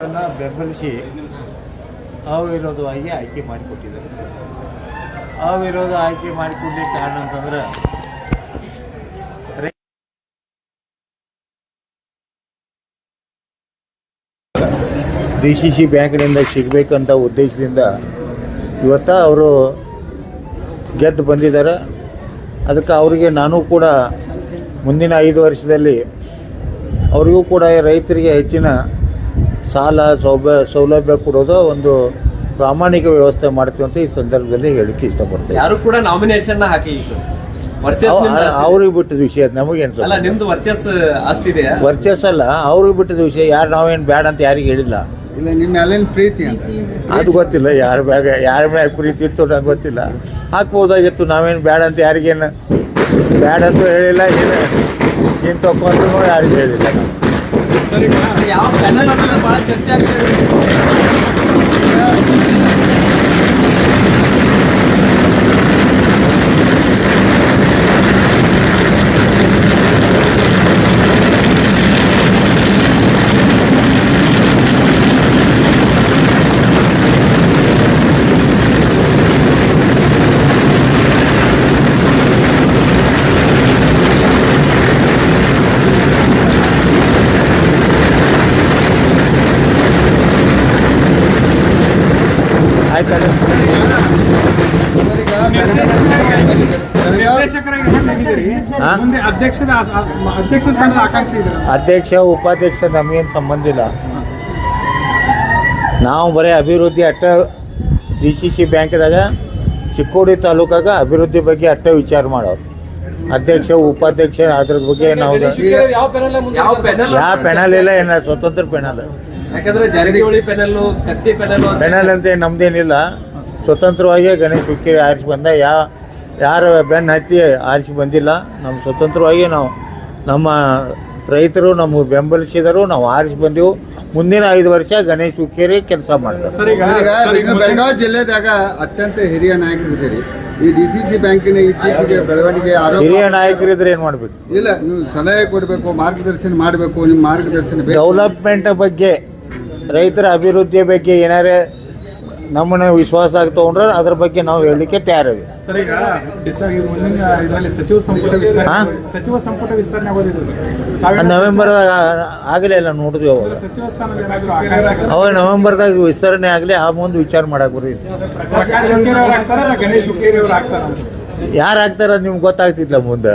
ಬೆಂಬಲಿಸಿ ಅವಿರೋಧವಾಗಿ ಆಯ್ಕೆ ಮಾಡಿಕೊಟ್ಟಿದ್ದಾರೆ. ಅವಿರೋಧ ಆಯ್ಕೆ ಮಾಡಿಕೊಡ್ಲಿಕ್ಕೆ ಕಾರಣ ಅಂತಂದ್ರೆ ಡಿ ಸಿ ಸಿ ಬ್ಯಾಂಕ್ನಿಂದ ಸಿಗಬೇಕಂತ ಉದ್ದೇಶದಿಂದ ಇವತ್ತ ಅವರು ಗೆದ್ದು ಬಂದಿದ್ದಾರೆ. ಅದಕ್ಕೆ ಅವರಿಗೆ ನಾನು ಕೂಡ ಮುಂದಿನ ಐದು ವರ್ಷದಲ್ಲಿ ಅವರಿಗೂ ಕೂಡ ರೈತರಿಗೆ ಹೆಚ್ಚಿನ ಸಾಲ ಸೌಭ ಸೌಲಭ್ಯ ಕೊಡೋದು ಒಂದು ಪ್ರಾಮಾಣಿಕ ವ್ಯವಸ್ಥೆ ಮಾಡ್ತೀವಿ ಅಂತ ಈ ಸಂದರ್ಭದಲ್ಲಿ ಹೇಳಕ್ಕೆ ಇಷ್ಟಪಡ್ತೇವೆ ಯಾರು ಕೂಡ ನಾಮಿನೇಷನ್ ಹಾಕಲಿಲ್ಲ ಸರ್. ಅವ್ರಿಗೆ ಬಿಟ್ಟಿದ ವಿಷಯ ಅದು ನಮಗೇನು ಅಲ್ಲ ನಿಮ್ದು ವರ್ಚಸ್ ಅಷ್ಟಿದೆ ವರ್ಚಸ್ ಅಲ್ಲ ಅವ್ರಿಗೆ ಬಿಟ್ಟಿದ ವಿಷಯ ಯಾರು ನಾವೇನು ಬ್ಯಾಡ ಅಂತ ಯಾರಿಗೆ ಹೇಳಿಲ್ಲ. ಇಲ್ಲ ನಿಮ್ಮ ಮೇಲಿನ ಪ್ರೀತಿ ಅಂತ. ಅದು ಗೊತ್ತಿಲ್ಲ ಯಾರ ಮ್ಯಾಗ ಯಾರ ಮ್ಯಾಗ ಪ್ರೀತಿ ಇತ್ತು ನಂಗೆ ಗೊತ್ತಿಲ್ಲ. ಹಾಕ್ಬೋದಾಗಿತ್ತು ನಾವೇನು ಬ್ಯಾಡ ಅಂತ ಯಾರಿಗೇನು ಬ್ಯಾಡ ಅಂತೂ ಹೇಳಿಲ್ಲ ಏನು ಏನು ತಗೊಂಡ್ರು ಯಾರಿಗೂ ಹೇಳಿಲ್ಲ. ನಾವು ಯಾವ ಅನ್ನೋದು ಬಹಳ ಚರ್ಚೆ ಆಗ್ತಿದೆ ಅಧ್ಯಕ್ಷ ಸ್ಥಾನದ ಆಕಾಂಕ್ಷಿ ಇದ್ದೀರ? ಅಧ್ಯಕ್ಷ ಉಪಾಧ್ಯಕ್ಷ ನಮಗೇನು ಸಂಬಂಧ ಇಲ್ಲ. ನಾವು ಬರೀ ಅಭಿವೃದ್ಧಿ ಅಟ್ಟ ಡಿ ಸಿ ಸಿ ಬ್ಯಾಂಕ್ದಾಗ ಚಿಕ್ಕೋಡಿ ತಾಲೂಕಾಗ ಅಭಿವೃದ್ಧಿ ಬಗ್ಗೆ ಅಟ್ಟ ವಿಚಾರ ಮಾಡೋರು. ಅಧ್ಯಕ್ಷ ಉಪಾಧ್ಯಕ್ಷ ಅದ್ರ ಬಗ್ಗೆ ನಾವು ಯಾವ ಪೆನಲ್ ಇಲ್ಲ ಏನ ಸ್ವತಂತ್ರ ಪೆನಲ್ ಯಾಕಂದ್ರೆ Jarkiholi panel Katti panel panel ಅಂತ ನಮ್ದೇನಿಲ್ಲ. ಸ್ವತಂತ್ರವಾಗಿ ಗಣೇಶ ಹುಕ್ಕೇರಿ ಆರಿಸಿ ಬಂದ. ಯಾ ಯಾರ ಬೆನ್ನು ಹತ್ತಿ ಆರಿಸಿ ಬಂದಿಲ್ಲ. ನಮ್ಮ ಸ್ವತಂತ್ರವಾಗಿ ನಾವು ನಮ್ಮ ರೈತರು ನಮಗೆ ಬೆಂಬಲಿಸಿದರು ನಾವು ಆರಿಸಿ ಬಂದೆವು. ಮುಂದಿನ ಐದು ವರ್ಷ ಗಣೇಶ ಹುಕ್ಕೇರಿ ಕೆಲಸ ಮಾಡ್ತಾರೆ. ಸರ್ ಈಗ ಬೆಳಗಾವಿ ಜಿಲ್ಲೆದಾಗ ಅತ್ಯಂತ ಹಿರಿಯ ನಾಯಕರಿದ್ದೀರಿ. ಈ ಡಿ ಸಿ ಸಿ ಬ್ಯಾಂಕಿನ ಇತ್ತೀಚೆಗೆ ಬೆಳವಣಿಗೆ ಆರೋಪ ಹಿರಿಯ ನಾಯಕರಿದ್ರೆ ಏನು ಮಾಡಬೇಕು? ಇಲ್ಲ ನೀವು ಸಲಹೆ ಕೊಡಬೇಕು ಮಾರ್ಗದರ್ಶನ ಮಾಡಬೇಕು ನಿಮ್ಮ ಮಾರ್ಗದರ್ಶನ ಬೇಕು. ಡೆವಲಪ್ಮೆಂಟ್ ಬಗ್ಗೆ ರೈತರ ಅಭಿವೃದ್ಧಿಯ ಬಗ್ಗೆ ಏನಾರೇ ನಮ್ಮನ್ನ ವಿಶ್ವಾಸ ಆಗಿ ತಗೊಂಡ್ರೆ ಅದ್ರ ಬಗ್ಗೆ ನಾವು ಹೇಳಲಿಕ್ಕೆ ತಯಾರಿದೆ ಸಚಿವ ಸಂಪುಟ ವಿಸ್ತರಣೆ ನವೆಂಬರ್ದಾಗ ಆಗಲೇ ಇಲ್ಲ ನೋಡಿದ್ವಿ ಅವಾಗ. ಆಕಾಂಕ್ಷಿ ಅವಾಗ ನವೆಂಬರ್ದಾಗ ವಿಸ್ತರಣೆ ಆಗಲಿ ಆ ಮುಂದೆ ವಿಚಾರ ಮಾಡಕ್ಕೆ ಬರ್ತೈತಿ ಯಾರು ಆಗ್ತಾರ ನಿಮ್ಗೆ ಗೊತ್ತಾಗ್ತಿದ್ಲ ಮುಂದೆ?